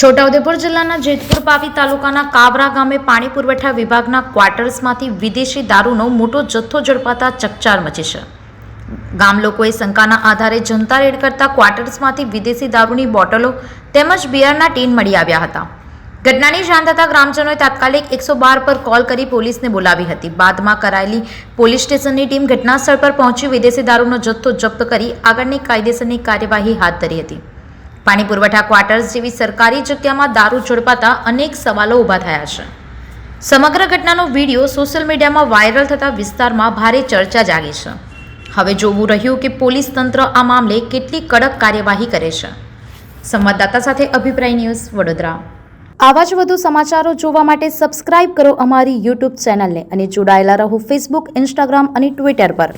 છોટાઉદેપુર જિલ્લાના જેતપુર પાવી તાલુકાના કાબરા ગામે પાણી પુરવઠા વિભાગના ક્વાર્ટર્સમાંથી વિદેશી દારૂનો મોટો જથ્થો ઝડપાતા ચકચાર મચી છે. ગામ લોકોએ શંકાના આધારે જનતા રેડ કરતા ક્વાર્ટર્સમાંથી વિદેશી દારૂની બોટલો તેમજ બિયરના ટીન મળી આવ્યા હતા. ઘટનાની જાણ થતાં ગ્રામજનોએ તાત્કાલિક એકસો બાર પર કોલ કરી પોલીસને બોલાવી હતી. બાદમાં કરાયેલી પોલીસ સ્ટેશનની ટીમ ઘટનાસ્થળ પર પહોંચી વિદેશી દારૂનો જથ્થો જપ્ત કરી આગળની કાયદેસરની કાર્યવાહી હાથ ધરી હતી. પાણી પુરવઠા ક્વાર્ટર્સ જેવી સરકારી જગ્યામાં દારૂ ઝડપાતા અનેક સવાલો ઊભા થયા છે. સમગ્ર ઘટનાનો વીડિયો સોશિયલ મીડિયામાં વાયરલ થતા વિસ્તારમાં ભારે ચર્ચા જાગી છે. હવે જોવું રહ્યું કે પોલીસ તંત્ર આ મામલે કેટલી કડક કાર્યવાહી કરે છે. સંવાદદાતા સાથે અભિપ્રાય ન્યૂઝ વડોદરા. આવા જ વધુ સમાચારો જોવા માટે સબસ્ક્રાઇબ કરો અમારી યુટ્યુબ ચેનલને અને જોડાયેલા રહો ફેસબુક, ઇન્સ્ટાગ્રામ અને ટ્વિટર પર.